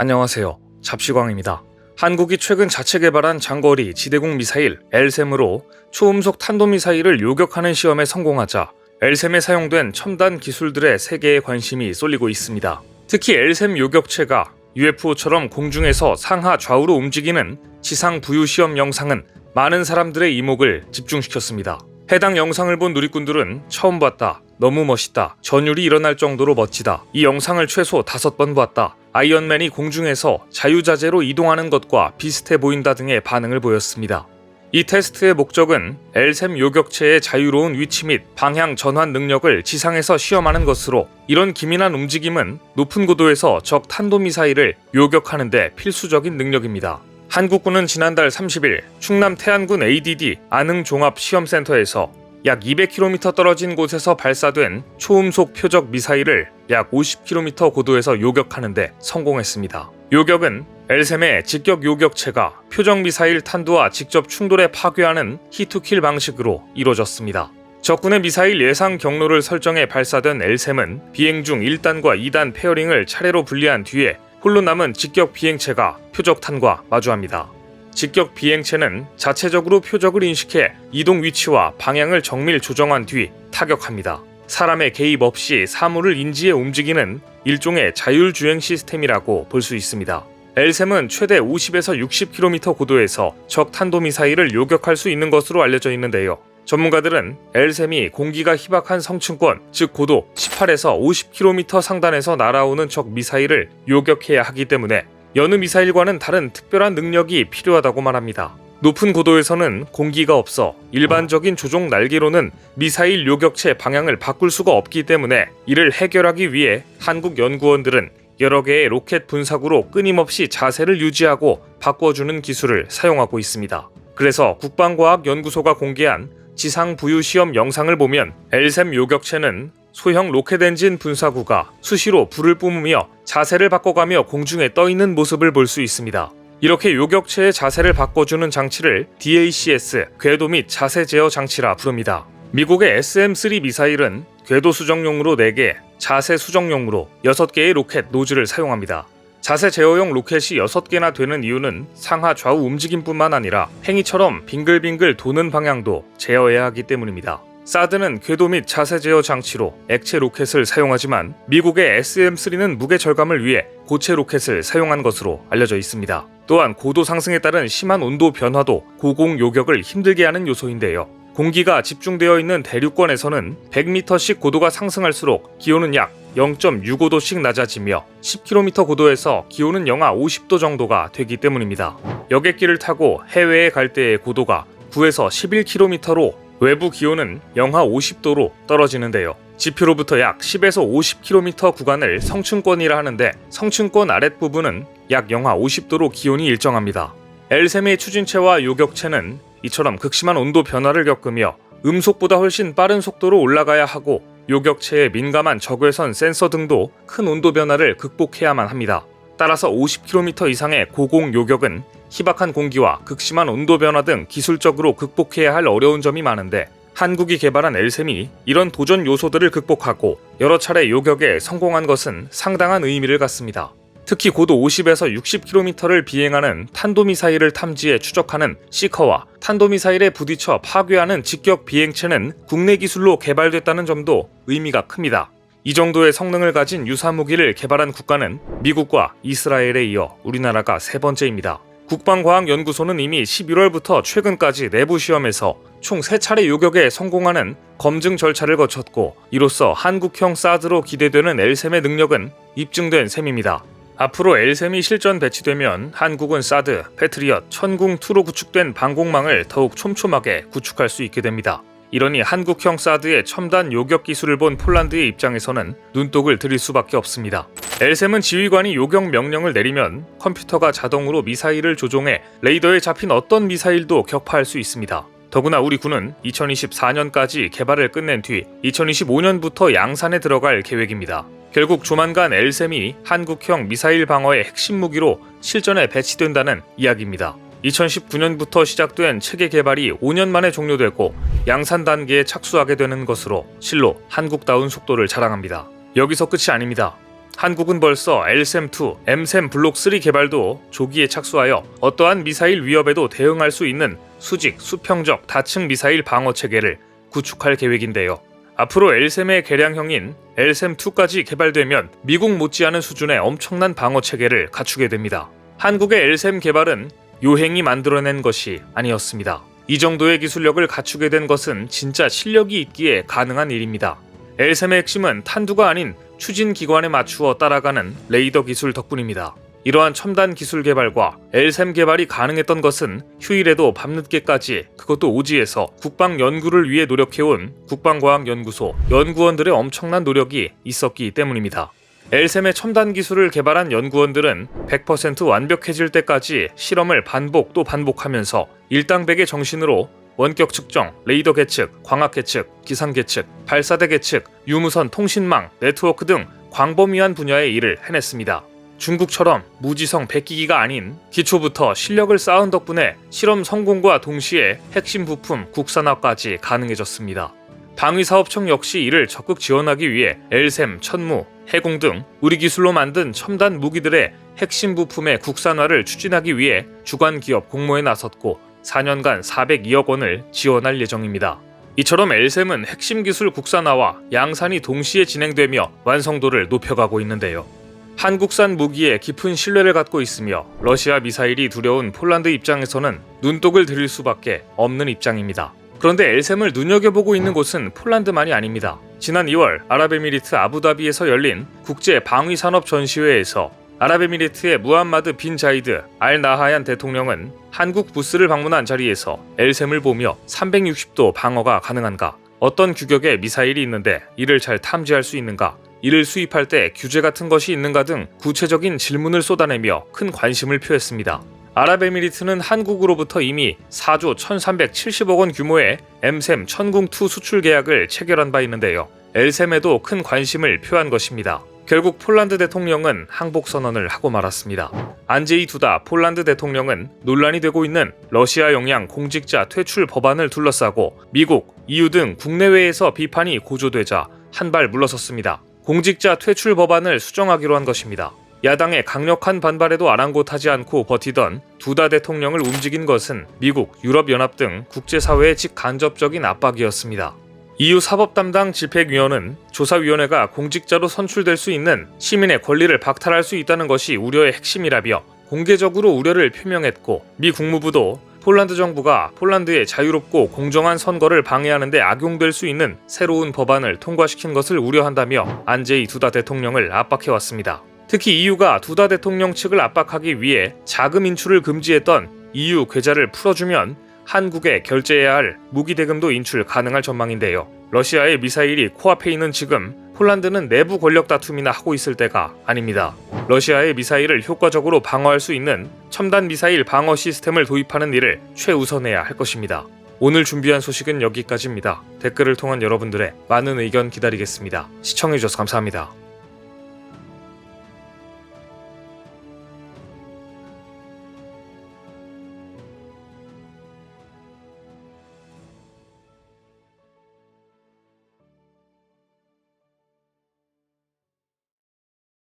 안녕하세요. 잡시광입니다. 한국이 최근 자체 개발한 장거리 지대공 미사일 엘셈으로 초음속 탄도미사일을 요격하는 시험에 성공하자 엘셈에 사용된 첨단 기술들의 세계에 관심이 쏠리고 있습니다. 특히 엘셈 요격체가 UFO처럼 공중에서 상하 좌우로 움직이는 지상 부유 시험 영상은 많은 사람들의 이목을 집중시켰습니다. 해당 영상을 본 누리꾼들은 처음 봤다. 너무 멋있다. 전율이 일어날 정도로 멋지다. 이 영상을 최소 다섯 번 봤다. 아이언맨이 공중에서 자유자재로 이동하는 것과 비슷해 보인다 등의 반응을 보였습니다. 이 테스트의 목적은 엘셈 요격체의 자유로운 위치 및 방향 전환 능력을 지상에서 시험하는 것으로 이런 기민한 움직임은 높은 고도에서 적 탄도미사일을 요격하는 데 필수적인 능력입니다. 한국군은 지난달 30일 충남 태안군 ADD 안흥종합시험센터에서 약 200km 떨어진 곳에서 발사된 초음속 표적 미사일을 약 50km 고도에서 요격하는데 성공했습니다. 요격은 엘셈의 직격 요격체가 표적 미사일 탄두와 직접 충돌해 파괴하는 히투킬 방식으로 이루어졌습니다. 적군의 미사일 예상 경로를 설정해 발사된 엘셈은 비행 중 1단과 2단 페어링을 차례로 분리한 뒤에 홀로 남은 직격 비행체가 표적탄과 마주합니다. 직격 비행체는 자체적으로 표적을 인식해 이동 위치와 방향을 정밀 조정한 뒤 타격합니다. 사람의 개입 없이 사물을 인지해 움직이는 일종의 자율주행 시스템이라고 볼 수 있습니다. 엘셈은 최대 50에서 60km 고도에서 적 탄도미사일을 요격할 수 있는 것으로 알려져 있는데요. 전문가들은 엘셈이 공기가 희박한 성층권, 즉 고도 18에서 50km 상단에서 날아오는 적 미사일을 요격해야 하기 때문에 여느 미사일과는 다른 특별한 능력이 필요하다고 말합니다. 높은 고도에서는 공기가 없어 일반적인 조종 날개로는 미사일 요격체 방향을 바꿀 수가 없기 때문에 이를 해결하기 위해 한국 연구원들은 여러 개의 로켓 분사구로 끊임없이 자세를 유지하고 바꿔주는 기술을 사용하고 있습니다. 그래서 국방과학연구소가 공개한 지상 부유 시험 영상을 보면 엘셈 요격체는 소형 로켓 엔진 분사구가 수시로 불을 뿜으며 자세를 바꿔가며 공중에 떠 있는 모습을 볼 수 있습니다. 이렇게 요격체의 자세를 바꿔주는 장치를 DACS 궤도 및 자세 제어 장치라 부릅니다. 미국의 SM-3 미사일은 궤도 수정용으로 4개, 자세 수정용으로 6개의 로켓 노즐을 사용합니다. 자세 제어용 로켓이 6개나 되는 이유는 상하 좌우 움직임뿐만 아니라 행위처럼 빙글빙글 도는 방향도 제어해야 하기 때문입니다. 사드는 궤도 및 자세 제어 장치로 액체 로켓을 사용하지만 미국의 SM-3는 무게 절감을 위해 고체 로켓을 사용한 것으로 알려져 있습니다. 또한 고도 상승에 따른 심한 온도 변화도 고공 요격을 힘들게 하는 요소인데요. 공기가 집중되어 있는 대륙권에서는 100m씩 고도가 상승할수록 기온은 약 0.65도씩 낮아지며 10km 고도에서 기온은 영하 50도 정도가 되기 때문입니다. 여객기를 타고 해외에 갈 때의 고도가 9에서 11km로 외부 기온은 영하 50도로 떨어지는데요. 지표로부터 약 10에서 50km 구간을 성층권이라 하는데 성층권 아랫부분은 약 영하 50도로 기온이 일정합니다. 엘셈의 추진체와 요격체는 이처럼 극심한 온도 변화를 겪으며 음속보다 훨씬 빠른 속도로 올라가야 하고 요격체에 민감한 적외선 센서 등도 큰 온도 변화를 극복해야만 합니다. 따라서 50km 이상의 고공 요격은 희박한 공기와 극심한 온도 변화 등 기술적으로 극복해야 할 어려운 점이 많은데 한국이 개발한 엘셈이 이런 도전 요소들을 극복하고 여러 차례 요격에 성공한 것은 상당한 의미를 갖습니다. 특히 고도 50에서 60km를 비행하는 탄도미사일을 탐지해 추적하는 시커와 탄도미사일에 부딪혀 파괴하는 직격 비행체는 국내 기술로 개발됐다는 점도 의미가 큽니다. 이 정도의 성능을 가진 유사 무기를 개발한 국가는 미국과 이스라엘에 이어 우리나라가 세 번째입니다. 국방과학연구소는 이미 11월부터 최근까지 내부 시험에서 총 3차례 요격에 성공하는 검증 절차를 거쳤고 이로써 한국형 사드로 기대되는 엘셈의 능력은 입증된 셈입니다. 앞으로 엘셈이 실전 배치되면 한국은 사드, 패트리엇, 천궁2로 구축된 방공망을 더욱 촘촘하게 구축할 수 있게 됩니다. 이러니 한국형 사드의 첨단 요격 기술을 본 폴란드의 입장에서는 눈독을 들일 수밖에 없습니다. 엘셈은 지휘관이 요격 명령을 내리면 컴퓨터가 자동으로 미사일을 조종해 레이더에 잡힌 어떤 미사일도 격파할 수 있습니다. 더구나 우리 군은 2024년까지 개발을 끝낸 뒤 2025년부터 양산에 들어갈 계획입니다. 결국 조만간 엘셈이 한국형 미사일 방어의 핵심 무기로 실전에 배치된다는 이야기입니다. 2019년부터 시작된 체계 개발이 5년 만에 종료되고 양산 단계에 착수하게 되는 것으로 실로 한국다운 속도를 자랑합니다. 여기서 끝이 아닙니다. 한국은 벌써 LSM2, MSM 블록 3 개발도 조기에 착수하여 어떠한 미사일 위협에도 대응할 수 있는 수직, 수평적 다층 미사일 방어 체계를 구축할 계획인데요. 앞으로 LSM의 개량형인 LSM2까지 개발되면 미국 못지않은 수준의 엄청난 방어 체계를 갖추게 됩니다. 한국의 LSM 개발은 요행이 만들어낸 것이 아니었습니다. 이 정도의 기술력을 갖추게 된 것은 진짜 실력이 있기에 가능한 일입니다. LSM의 핵심은 탄두가 아닌 추진 기관에 맞추어 따라가는 레이더 기술 덕분입니다. 이러한 첨단 기술 개발과 LSM 개발이 가능했던 것은 휴일에도 밤늦게까지 그것도 오지에서 국방 연구를 위해 노력해온 국방과학연구소 연구원들의 엄청난 노력이 있었기 때문입니다. LSM의 첨단 기술을 개발한 연구원들은 100% 완벽해질 때까지 실험을 반복 또 반복하면서 일당백의 정신으로 원격 측정, 레이더 계측, 광학 계측, 기상 계측, 발사대 계측, 유무선 통신망, 네트워크 등 광범위한 분야의 일을 해냈습니다. 중국처럼 무지성 백기기가 아닌 기초부터 실력을 쌓은 덕분에 실험 성공과 동시에 핵심 부품 국산화까지 가능해졌습니다. 방위사업청 역시 이를 적극 지원하기 위해 엘셈, 천무, 해공 등 우리 기술로 만든 첨단 무기들의 핵심 부품의 국산화를 추진하기 위해 주관 기업 공모에 나섰고 4년간 402억 원을 지원할 예정입니다. 이처럼 엘셈은 핵심 기술 국산화와 양산이 동시에 진행되며 완성도를 높여가고 있는데요. 한국산 무기에 깊은 신뢰를 갖고 있으며 러시아 미사일이 두려운 폴란드 입장에서는 눈독을 들일 수밖에 없는 입장입니다. 그런데 엘셈을 눈여겨보고 있는 곳은 폴란드만이 아닙니다. 지난 2월 아랍에미리트 아부다비에서 열린 국제 방위산업 전시회에서 아랍에미리트의 무함마드 빈 자이드 알 나하얀 대통령은 한국 부스를 방문한 자리에서 엘셈을 보며 360도 방어가 가능한가? 어떤 규격의 미사일이 있는데 이를 잘 탐지할 수 있는가? 이를 수입할 때 규제 같은 것이 있는가 등 구체적인 질문을 쏟아내며 큰 관심을 표했습니다. 아랍에미리트는 한국으로부터 이미 4조 1370억 원 규모의 엠셈 천궁2 수출 계약을 체결한 바 있는데요. 엘셈에도 큰 관심을 표한 것입니다. 결국 폴란드 대통령은 항복 선언을 하고 말았습니다. 안제이 두다 폴란드 대통령은 논란이 되고 있는 러시아 영향 공직자 퇴출 법안을 둘러싸고 미국, EU 등 국내외에서 비판이 고조되자 한 발 물러섰습니다. 공직자 퇴출 법안을 수정하기로 한 것입니다. 야당의 강력한 반발에도 아랑곳하지 않고 버티던 두다 대통령을 움직인 것은 미국, 유럽연합 등 국제사회의 직간접적인 압박이었습니다. EU 사법 담당 집행위원은 조사위원회가 공직자로 선출될 수 있는 시민의 권리를 박탈할 수 있다는 것이 우려의 핵심이라며 공개적으로 우려를 표명했고 미 국무부도 폴란드 정부가 폴란드의 자유롭고 공정한 선거를 방해하는 데 악용될 수 있는 새로운 법안을 통과시킨 것을 우려한다며 안제이 두다 대통령을 압박해왔습니다. 특히 EU가 두다 대통령 측을 압박하기 위해 자금 인출을 금지했던 EU 계좌를 풀어주면 한국에 결제해야 할 무기 대금도 인출 가능할 전망인데요. 러시아의 미사일이 코앞에 있는 지금 폴란드는 내부 권력 다툼이나 하고 있을 때가 아닙니다. 러시아의 미사일을 효과적으로 방어할 수 있는 첨단 미사일 방어 시스템을 도입하는 일을 최우선해야 할 것입니다. 오늘 준비한 소식은 여기까지입니다. 댓글을 통한 여러분들의 많은 의견 기다리겠습니다. 시청해주셔서 감사합니다.